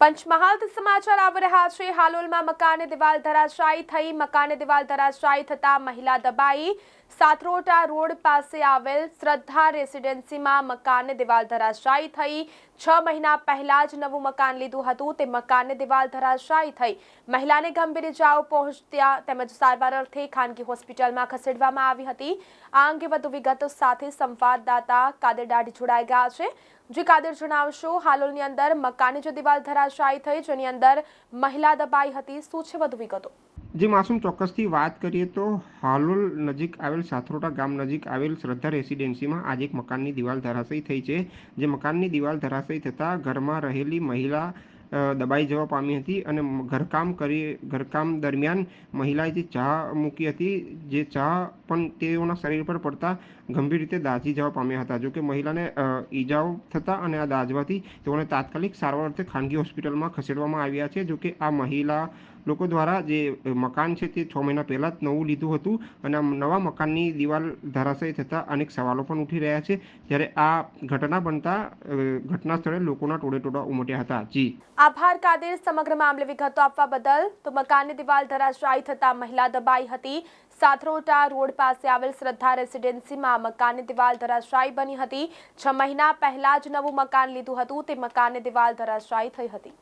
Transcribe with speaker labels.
Speaker 1: પંચમહાલથી સમાચાર આવી રહ્યા છે. હાલોલમાં મકાને દિવાલ ધરાશાયી થઈ. મકાને દિવાલ ધરાશાયી થતા મહિલા દબાઈ. સાતરોટા રોડ પાસે આવેલ શ્રદ્ધા રેસિડેન્સીમાં મકાને દિવાલ ધરાશાયી થઈ. છ મહિના પહેલા જ નવું મકાન લીધું હતું. તે મકાને દિવાલ ધરાશાયી થઈ. મહિલાને ગંભીર ઇજાઓ પહોંચ્યા તેમજ સારવાર અર્થે ખાનગી હોસ્પિટલમાં ખસેડવામાં આવી હતી. આ અંગે વધુ વિગતો સાથે સંવાદદાતા કાદર દાઢી જોડાઈ ગયા છે. જે કાદર જણાવશો, હાલોલની અંદર મકાનની જે દિવાલ ધરાશાયી થઈ, જેની અંદર મહિલા દબાઈ હતી, શું છે વધુ વિગતો?
Speaker 2: જે માસૂમ ચોક્કસથી વાત કરીએ તો હાલોલ નજીક આવેલ સાથરોટા ગામ નજીક આવેલ શ્રદ્ધા રેસિડેન્સીમાં આજે એક મકાનની દિવાલ ધરાશયી થઈ છે. જે મકાનની દિવાલ ધરાશયી થતાં ઘરમાં રહેલી મહિલા દબાઈ જવા પામી હતી અને ઘરકામ કરી, ઘરકામ દરમિયાન મહિલાએ જે ચા મૂકી હતી, જે ચા પણ તેઓના શરીર પર પડતા ગંભીર રીતે દાઝી જવા પામ્યા હતા. જોકે મહિલાને ઈજાઓ થતા અને આ દાઝવાથી તેઓને તાત્કાલિક સારવાર અર્થે ખાનગી હોસ્પિટલમાં ખસેડવામાં આવ્યા છે. જોકે આ મહિલા લોકો દ્વારા જે મકાન છે તે છ મહિના પહેલાં જ નવું લીધું હતું અને આ નવા મકાનની દિવાલ ધરાશયી થતાં અનેક સવાલો પણ ઉઠી રહ્યા છે. જ્યારે આ ઘટના બનતા ઘટના સ્થળે લોકોના ટોળે ટોળા ઉમટ્યા હતા. જી.
Speaker 1: આભાર કાદર સમગ્ર મામલે વિગતો આપવા બદલ. તો મકાનની દિવાલ ધરાશાયી થતા મહિલા દબાઈ હતી. સાથરોટા રોડ પાસે આવેલ શ્રદ્ધા રેસિડેન્સીમાં મકાનની દિવાલ ધરાશાયી બની હતી. છ મહિના પહેલા જ નવું મકાન લીધું હતું. તે મકાનની દિવાલ ધરાશાયી થઈ હતી.